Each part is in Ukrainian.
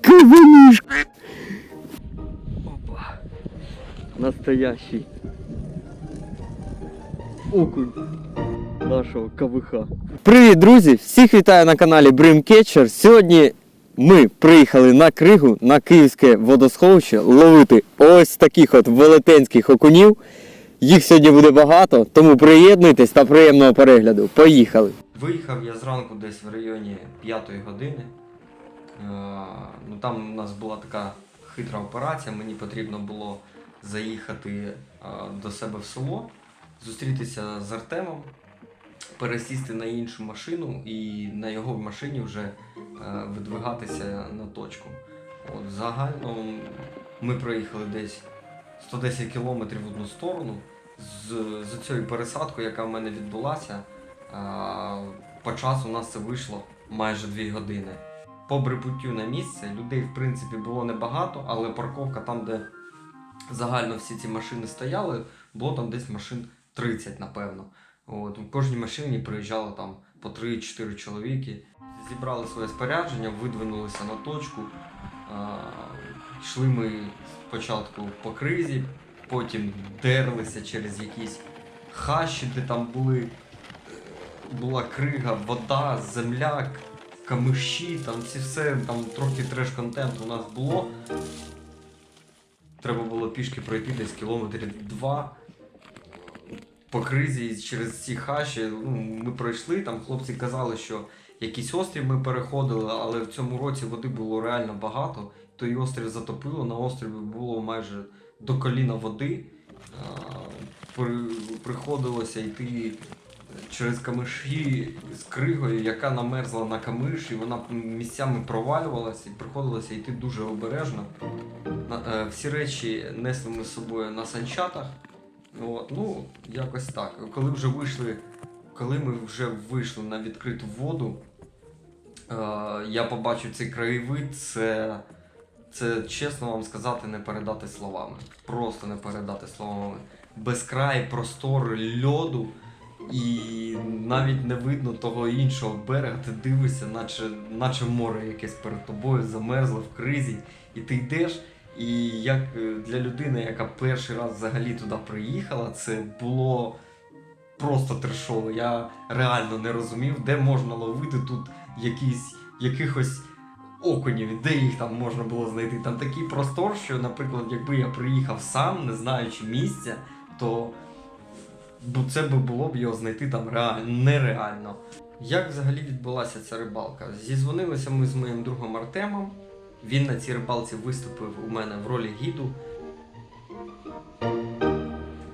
Каванишка. Опа. Настоящий окунь нашого КВХ. Привіт, друзі! Всіх вітаю на каналі Brimcatcher. Сьогодні ми приїхали на кригу на київське водосховище ловити ось таких от велетенських окунів. Їх сьогодні буде багато, тому приєднуйтесь та приємного перегляду. Поїхали! Виїхав я зранку десь в районі 5 години. Е, ну, там у нас була така хитра операція. Мені потрібно було заїхати е, до себе в село, зустрітися з Артемом, пересісти на іншу машину і на його машині вже е, видвигатися на точку. От, загально ми проїхали десь 110 кілометрів в одну сторону. З, з цією пересадкою, яка в мене відбулася, а, по часу у нас це вийшло майже 2 години. По прибуттю на місце людей в принципі було небагато, але парковка там, де загально всі ці машини стояли, було там десь машин 30, напевно. От, у кожній машині приїжджало там по 3-4 чоловіки. Зібрали своє спорядження, видвинулися на точку. Йшли ми спочатку по кризі, потім дерлися через якісь хащі, де там були, е, була крига, вода, земля, камиші, там ці все, там трохи треш-контенту у нас було. Треба було пішки пройти десь кілометрів два. По кризі через ці хащі ну, ми пройшли. Там хлопці казали, що якийсь острів ми переходили, але в цьому році води було реально багато. Той острів затопило, на острові було майже до коліна води. Приходилося йти через камиші з кригою, яка намерзла на камиш, і вона місцями провалювалася, і приходилося йти дуже обережно. Е, Всі речі несли ми з собою на санчатах. От, ну, якось так. Коли вже вийшли, коли ми вже вийшли на відкриту воду, е, я побачив цей краєвид, це, це чесно вам сказати, не передати словами. Просто не передати словами. Безкрай простор льоду, і навіть не видно того іншого берега. Ти дивишся, наче, наче море якесь перед тобою замерзло в кризі, і ти йдеш. І як е, для людини, яка перший раз взагалі туди приїхала, це було просто трешово. Я реально не розумів, де можна ловити тут якісь, якихось окунів, де їх там можна було знайти. Там такий простор, що, наприклад, якби я приїхав сам, не знаючи місця, то це би було б його знайти там реально нереально. Як взагалі відбулася ця рибалка? Зізвонилися ми з моїм другом Артемом. Він на цій рибалці виступив у мене в ролі гіду.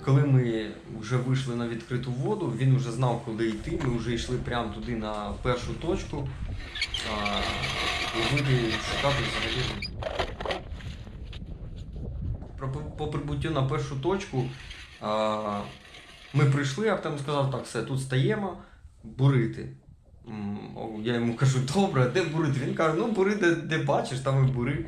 Коли ми вже вийшли на відкриту воду, він вже знав, куди йти. Ми вже йшли прямо туди на першу точку. А, і вийти шукати взагалі. По- прибуттю на першу точку ми прийшли, Артем сказав, так, все, тут стаємо, бурити. Я йому кажу, добре, де бурити? Він каже, ну бури, де, де бачиш, там і бури.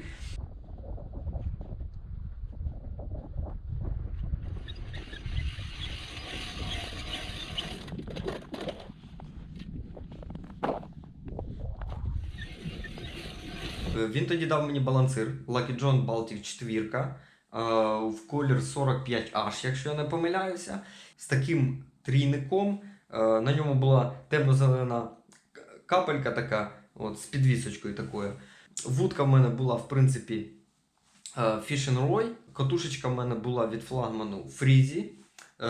Е, Він тоді дав мені балансир Lucky John Baltic 4 е, в колір 45H, якщо я не помиляюся, з таким трійником. Е, На ньому була темно-зелена капелька така, от, з підвісочкою такою. Вудка в мене була, в принципі, Fishing Fish Roy. Катушечка в мене була від флагману Фрізі. е,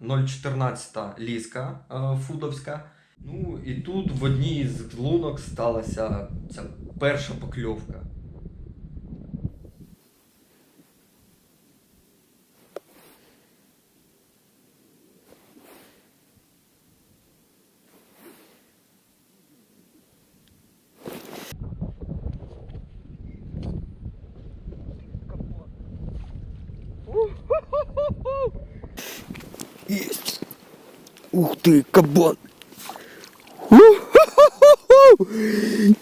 0,14 ліска е, фудовська. Ну і тут в одній з лунок сталася ця перша покльовка. ты, кабан. У-ху-ху-ху.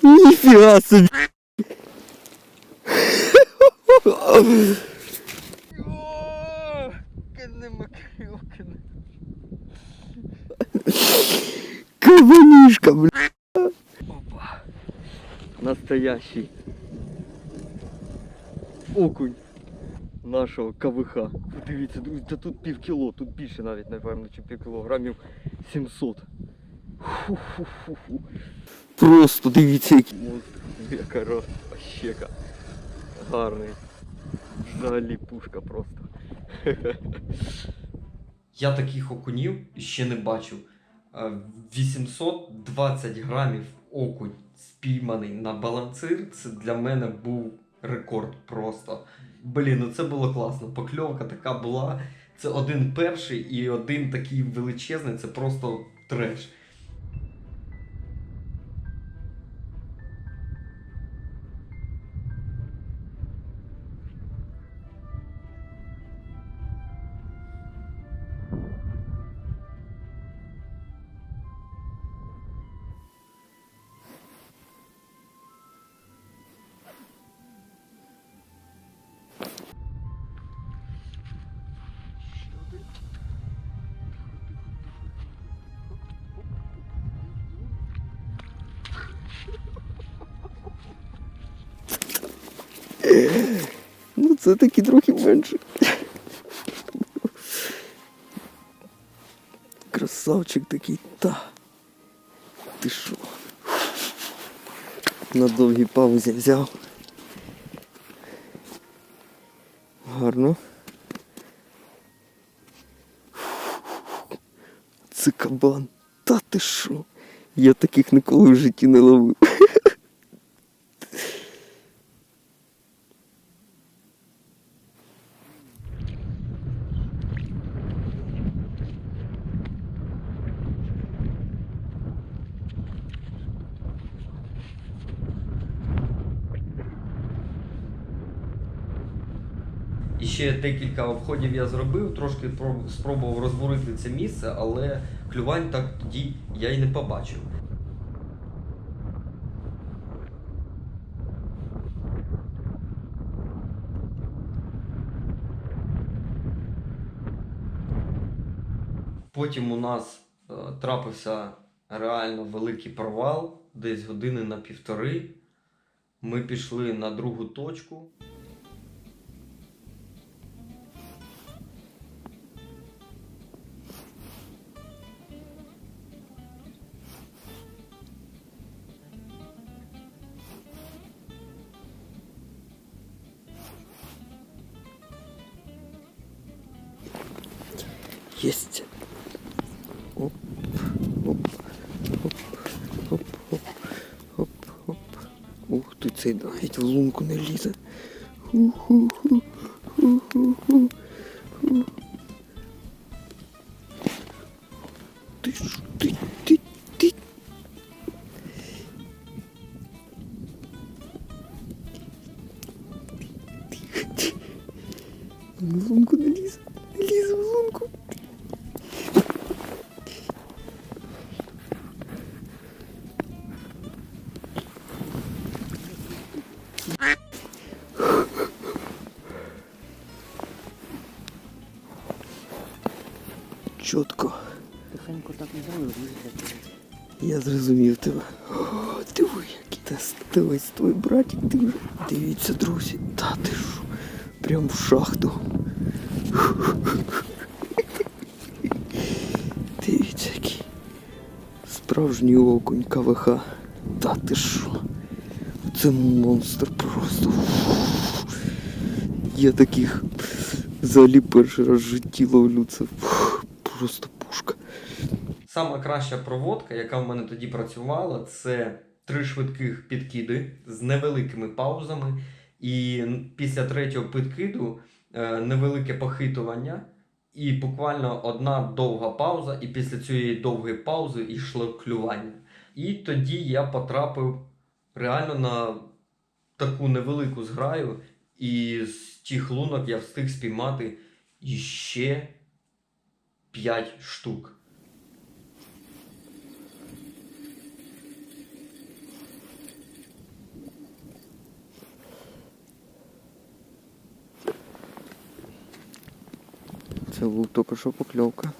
Ніфіга собі. Кабанишка, бля. Опа. Настоящий. Окунь нашого КВХ. Подивіться, друзі, та тут пів кіло, тут більше навіть, напевно, чи пів кілограмів 700. Фу-фу-фу-фу. Просто дивіться, який. Яка ро- щека. Гарний. Взагалі пушка просто. Я таких окунів ще не бачив. Е, 820 грамів окунь спійманий на балансир. Це для мене був рекорд просто. Блін, ну це було класно. Покльовка така була. Це один перший і один такий величезний, це просто треш. Ну це таки трохи менше. Красавчик такий, та. Ти що? На довгій паузі взяв. Гарно. Це кабан. Та ти що? Я таких ніколи в житті не ловив. І ще декілька обходів я зробив, трошки спробував розбурити це місце, але клювань так тоді я й не побачив. Потім у нас е, трапився реально великий провал, десь години на півтори. Ми пішли на другу точку. Ух ти, цей навіть в лунку не лізе. Ти ж, ти, ти, ти. В Чітко. Тихенько так не зробив. Я зрозумів тебе. О, диви, який та стилець твій братик, ти вже. Дивіться, друзі, та ти ж прям в шахту. Дивіться, який. Справжній окунь КВХ. Та ти що? Це монстр просто. Я таких взагалі перший раз в житті ловлю. Це просто пушка. Сама краща проводка, яка в мене тоді працювала, це три швидких підкиди з невеликими паузами. І після третього підкиду е, невелике похитування, і буквально одна довга пауза, і після цієї довгої паузи йшло клювання. І тоді я потрапив реально на таку невелику зграю, і з тих лунок я встиг спіймати іще П'ять штук. Це лук, тільки що покльовка.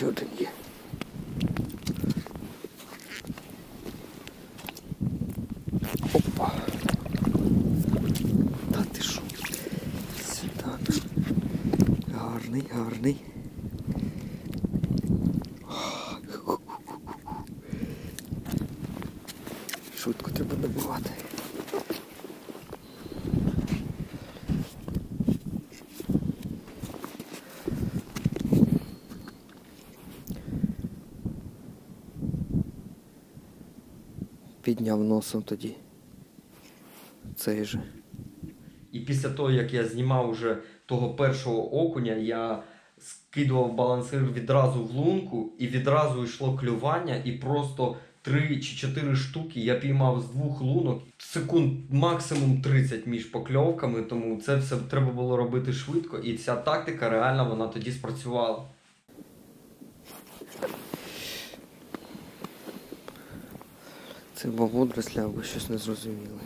Що один є? Опа. Та ти що? Сюди. Гарний, гарний. Швидко треба добувати. Підняв носом тоді. Цей же. І після того, як я знімав уже того першого окуня, я скидував балансир відразу в лунку, і відразу йшло клювання, і просто три чи чотири штуки я піймав з двох лунок. Секунд максимум 30 між покльовками, тому це все треба було робити швидко, і ця тактика реально вона тоді спрацювала. Це була водоросля або щось незрозуміле.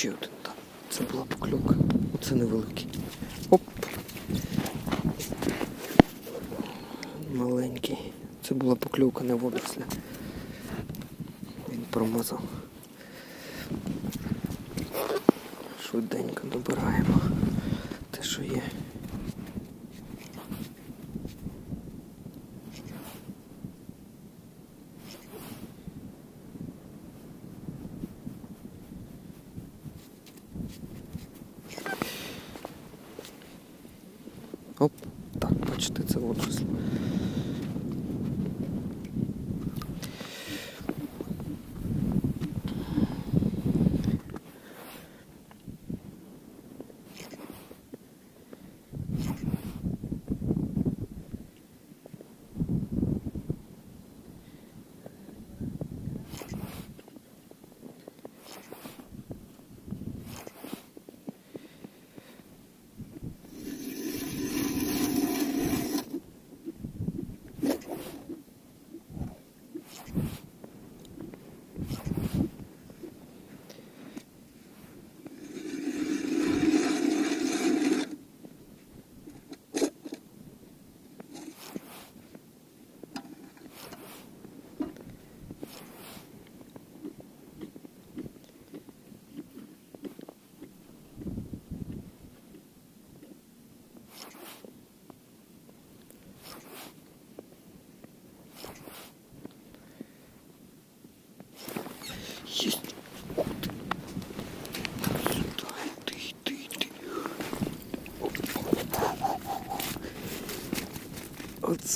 Ще один. Це була поклюка. Це невеликий. Оп. Маленький. Це була поклюка, не водоросля. Він промазав. Швиденько добираємо те, що є.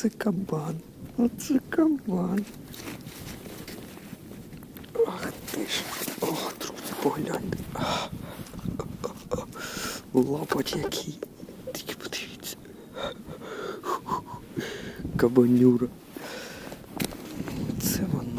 Оце кабан. Оце кабан. Ах ти ж. О, друзі, погляньте. А, а, а. Лапоть який. Тільки подивіться. Кабанюра. Це воно.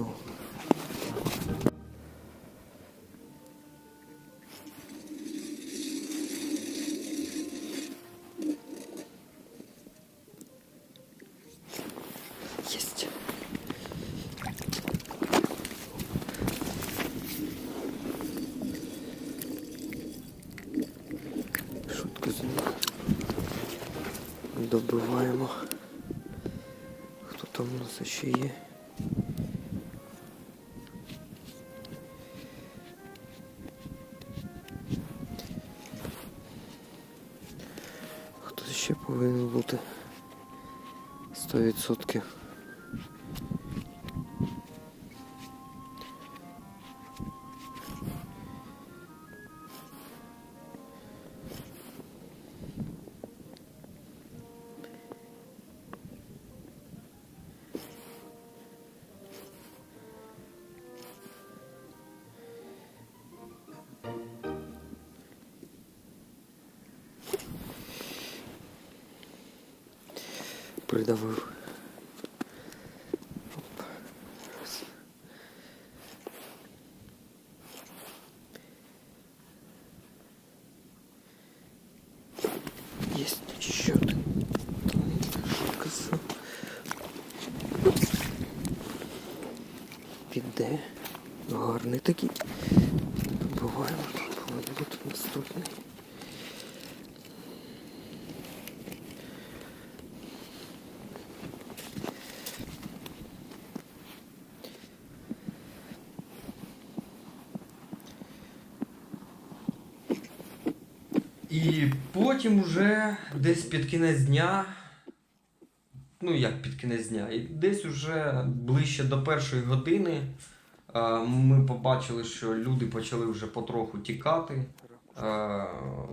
Ще повинен бути 100%. Такий. Добиваємо. Повинен бути наступний. І потім уже десь під кінець дня, ну як під кінець дня, і десь уже ближче до першої години ми побачили, що люди почали вже потроху тікати. Е,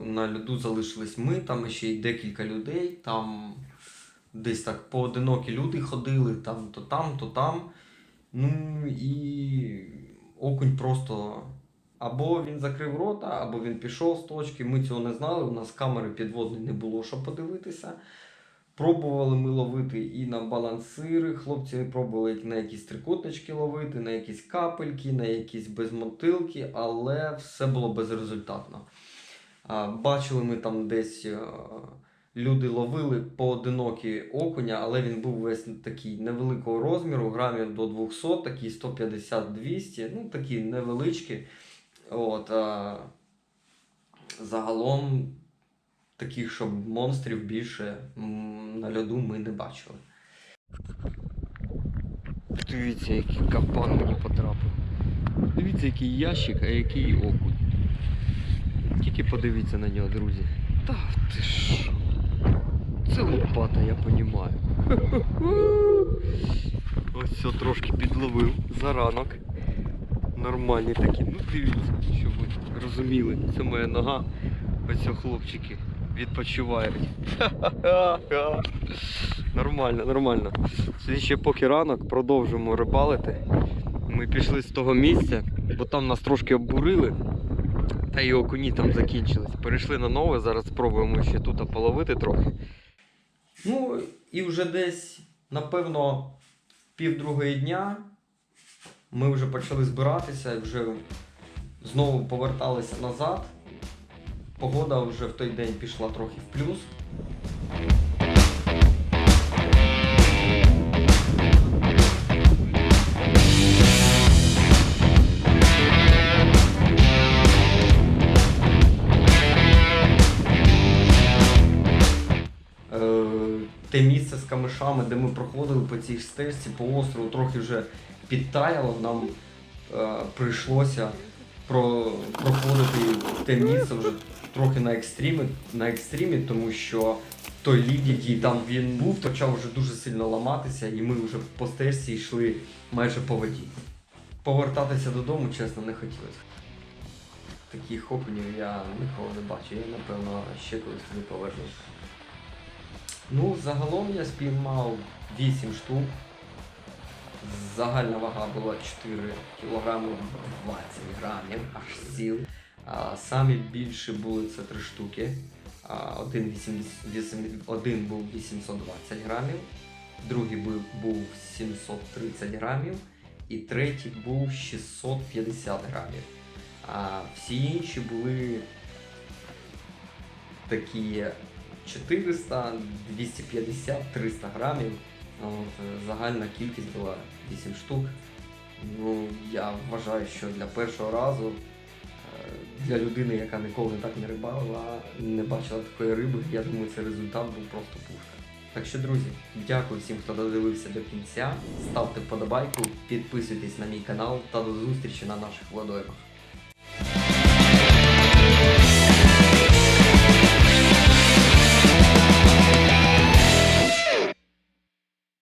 На льоду залишились ми, там ще й декілька людей. Там десь так поодинокі люди ходили, там то там, то там. Ну і окунь просто або він закрив рота, або він пішов з точки. Ми цього не знали. У нас камери підводної не було, щоб подивитися. Пробували ми ловити і на балансири. Хлопці пробували на якісь трикутнички ловити, на якісь капельки, на якісь безмотилки, але все було безрезультатно. Бачили ми там десь е, люди ловили поодинокі окуня, але він був весь такий невеликого розміру, грамів до 200, такі 150-200, ну такі невеличкі. От, загалом таких, щоб монстрів більше на льоду ми не бачили. Дивіться, який капан мені потрапив. Дивіться, який ящик, а який окунь. Тільки подивіться на нього, друзі. Та ти що? Це лопата, я понімаю. Ось все трошки підловив за ранок. Нормальні такі. Ну дивіться, щоб ви розуміли. Це моя нога. Ось хлопчики відпочивають. Нормально, нормально. Це ще поки ранок, продовжуємо рибалити. Ми пішли з того місця, бо там нас трошки обурили. Та і окуні там закінчились. Перейшли на нове, зараз спробуємо ще тут половити трохи. Ну і вже десь, напевно, півдругої дня ми вже почали збиратися, вже знову поверталися назад. Погода вже в той день пішла трохи в плюс. Е, те місце з камишами, де ми проходили по цій стежці, по острову, трохи вже підтаяло, нам е, прийшлося про, проходити те місце вже трохи на екстримі, на екстримі, тому що той лід, який там він був, почав вже дуже сильно ламатися, і ми вже по стежці йшли майже по воді. Повертатися додому, чесно, не хотілося. Таких окунів я ніколи не бачу, я напевно ще колись туди повернуся. Ну, загалом я спіймав 8 штук. Загальна вага була 4 кг 20 грамів, аж сіл. Самі більші були це 3 штуки. Один, 80, вісім- один був 820 грамів, другий був, був 730 грамів і третій був 650 грамів. А всі інші були такі 400, 250, 300 грамів. От, е, загальна кількість була 8 штук. Ну, я вважаю, що для першого разу, для людини, яка ніколи так не рибала, не бачила такої риби, я думаю, цей результат був просто пушка. Так що, друзі, дякую всім, хто додивився до кінця. Ставте вподобайку, підписуйтесь на мій канал та до зустрічі на наших водоймах.